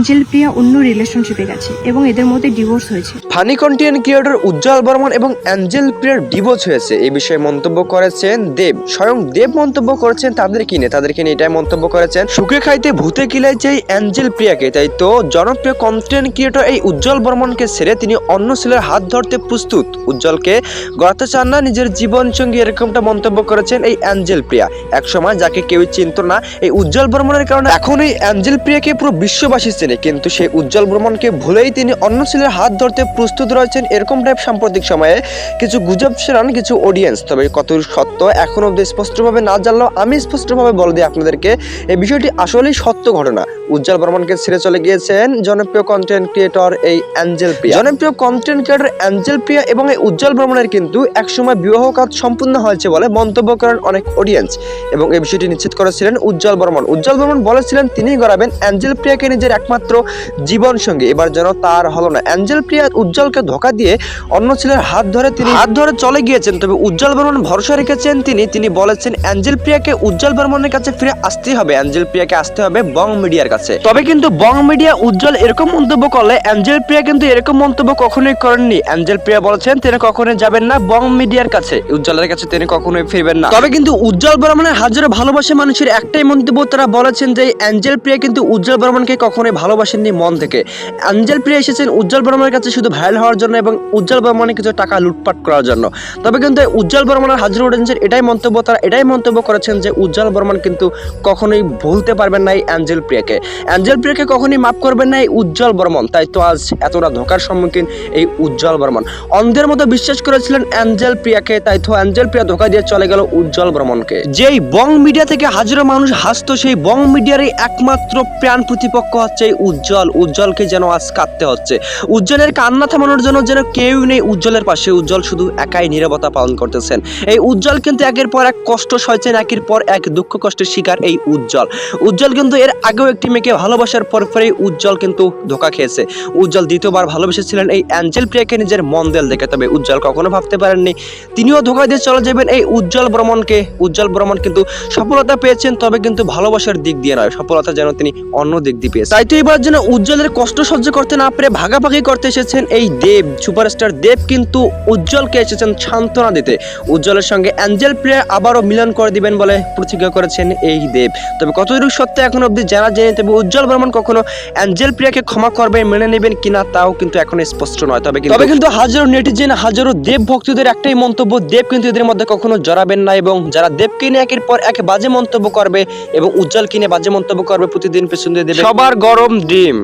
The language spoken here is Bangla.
অ্যাঞ্জেল প্রিয়া অন্য রিলেশনশিপে গেছে এবং এদের মধ্যে ডিভোর্স হয়েছে। Funny content creator Ujjwal Barman এবং অ্যাঞ্জেল প্রিয়ার ডিভোর্স হয়েছে। এই বিষয়ে মন্তব্য করেছেন দেব। স্বয়ং দেব মন্তব্য করেছেন তাদের কিনে তাদেরকে নিয়ে এটাই মন্তব্য করেছেন। সুখে খাইতে ভূতে কিলাইছে এই অ্যাঞ্জেল প্রিয়াকে। তাই তো জনপ্রিয় কন্টেন্ট ক্রিয়েটর এই উজ্জ্বল বর্মনকে ছেড়ে তিনি অন্য ছেলের হাত ধরতে প্রস্তুত। উজ্জ্বলকে গড়াতে চান না, নিজের জীবন সঙ্গী এরকমটা মন্তব্য করেছেন এই অ্যাঞ্জেল প্রিয়া। একসময় যাকে কেউ চিনত না, এই উজ্জ্বল বর্মনের কারণে এখন এই অ্যাঞ্জেল প্রিয়াকে পুরো বিশ্ববাসী কিন্তু সেই উজ্জ্বল ভ্রমণকে ভুলেই তিনি অন্য ছেলের হাত ধরতে প্রস্তুত রয়েছেন এরকম টাইপ সাম্প্রতিক সময়ে। কিছু গুজব ছড়ান কিছু অডিয়েন্স তবে কত সত্য এখন অব্দি স্পষ্টভাবে না জানলেও আমি স্পষ্টভাবে বলে দিই আপনাদেরকে, এই বিষয়টি আসলেই সত্য ঘটনা। উজ্জ্বল বর্মনকে ছেড়ে চলে গিয়েছেন জনপ্রিয় কন্টেন্ট ক্রিয়েটর এই অ্যাঞ্জেল প্রিয়া। জনপ্রিয় কন্টেন্ট ক্রিয়েটর অ্যাঞ্জেল প্রিয়া এবং এই উজ্জ্বল বর্মনের কিন্তু একসময় বিবাহ কাজ সম্পূর্ণ হয়েছে বলে মন্তব্য করেন অনেক অডিয়েন্স এবং এই বিষয়টি নিশ্চিত করেছিলেন উজ্জ্বল বর্মন। উজ্জ্বল বর্মন বলেছিলেন, তিনিই গড়াবেন অ্যাঞ্জেল প্রিয়াকে নিজের একমাত্র জীবন সঙ্গী এবার যেন তার হলো না। অ্যাঞ্জেল প্রিয়া উজ্জ্বলকে ধোকা দিয়ে অন্য ছেলের হাত ধরে তিনি হাত ধরে চলে গিয়েছেন। তবে উজ্জ্বল বর্মন ভরসা রেখেছেন তিনি। তিনি বলেছেন, অ্যাঞ্জেল প্রিয়াকে উজ্জ্বল বর্মনের কাছে ফিরে আসতেই হবে। অ্যাঞ্জেল প্রিয়াকে আসতে হবে বং মিডিয়ার কাছে। তবে কিন্তু বং মিডিয়া উজ্জ্বল এরকম মন্তব্য করলে অ্যাঞ্জেল প্রিয়া কিন্তু এরকম মন্তব্য কখনোই করেননি। অ্যাঞ্জেল প্রিয়া বলেছেন, তিনি কখনোই যাবেন না বং মিডিয়ার কাছে। উজ্জ্বলের কাছে তিনি কখনোই ফিরবেন না। তবে কিন্তু উজ্জ্বল বর্মনের হাজারো ভালোবাসা মানুষের একটাই মন্তব্য তারা বলেছেন যে, অ্যাঞ্জেল প্রিয়া কিন্তু উজ্জ্বল বর্মনকে কখনোই ভালোবাসেননি মন থেকে। অ্যাঞ্জেল প্রিয়া এসেছেন উজ্জ্বল বর্মনের কাছে শুধু ভাইরাল হওয়ার জন্য এবং উজ্জ্বল বর্মনের কিছু টাকা লুটপাট করার জন্য। তবে কিন্তু উজ্জ্বল বর্মনের হাজার অডিয়েন্সের এটাই মন্তব্য, তারা এটাই মন্তব্য করেছেন যে, উজ্জ্বল বর্মন কিন্তু কখনোই ভুলতে পারবেন না এই অ্যাঞ্জেল প্রিয়াকে। অ্যাঞ্জেল প্রিয়াকে কখনোই মাফ করবেন না এই উজ্জ্বল বর্মন। তাই তো আজ এতটা ধোকার সম্মুখীন এই উজ্জ্বল বর্মন। অন্ধের মতো বিশ্বাস করেছিলেন অ্যাঞ্জেল প্রিয়াকে, তাই তো অ্যাঞ্জেল প্রিয়া ধোকা দিয়ে চলে গেল উজ্জ্বল বর্মনকে। যেই বং মিডিয়া থেকে হাজারো মানুষ হাসতো, সেই বং মিডিয়ার এই একমাত্র প্রাণ প্রতিপক্ষ হচ্ছে এই উজ্জ্বল। উজ্জ্বলকে যেন আজ কাঁদতে হচ্ছে। উজ্জ্বলের কান্না থামানোর জন্য যেন কেউ নেই উজ্জ্বলের পাশে। উজ্জ্বল শুধু একাই নীরবতা পালন করতেছেন। এই উজ্জ্বল কিন্তু একের পর এক কষ্ট সইছেন একের পর এক দুঃখ কষ্টের শিকার এই উজ্জ্বল। উজ্জ্বল কিন্তু এর আগেও একটি মেয়েকে ভালোবাসার পর পরেই উজ্জ্বল কিন্তু ধোকা খেয়েছে। উজ্জ্বল দ্বিতীয়বার ভালোবেসেছিলেন এই অ্যাঞ্জেল প্রিয়াকে নিজের মন দেল দেখে, তবে উজ্জ্বল কখনো ভাবতে পারেননি। তিনিও ধোকা দিয়ে চলে যাবেন এই উজ্জ্বল ভ্রমণকে। উজ্জ্বল ভ্রমণ কিন্তু সফলতা পেয়েছেন, তবে কিন্তু ভালোবাসার দিক দিয়ে নয়, সফলতা যেন তিনি অন্য দিক দিয়ে পেয়েছেন। তাই তো এবার যেন উজ্জ্বলের কষ্ট সহ্য করতে না পেরে ভাগাভাগি করতে এসেছেন এই দেব, সুপারস্টার দেব কিন্তু উজ্জ্বলকে এসেছেন সান্ত্বনা দিতে। উজ্জ্বলের সঙ্গে অ্যাঞ্জেল প্রিয়া আবারও মিলন করে দিবেন বলে প্রতিজ্ঞা করেছেন এই দেব। তবে কতটুকু সত্য এখন অবধি জানা যায়নি তবে উজ্জ্বল বর্মন কখনো অ্যাঞ্জেল প্রিয়াকে ক্ষমা করবে মেনে নেবেন কিনা তাও কিন্তু এখন স্পষ্ট নয়। তবে কিন্তু- তবে কিন্তু হাজারো নেটিজেন হাজারো দেব ভক্তদের একটাই মন্তব্য দেব কিন্তু এদের মধ্যে কখনো জড়াবেন না এবং যারা দেবকে নিয়ে একের পর এক বাজে মন্তব্য করবে এবং উজ্জ্বল কিনে বাজে মন্তব্য করবে প্রতিদিন পেছন দিয়ে দেবে সবার গরম ডিম।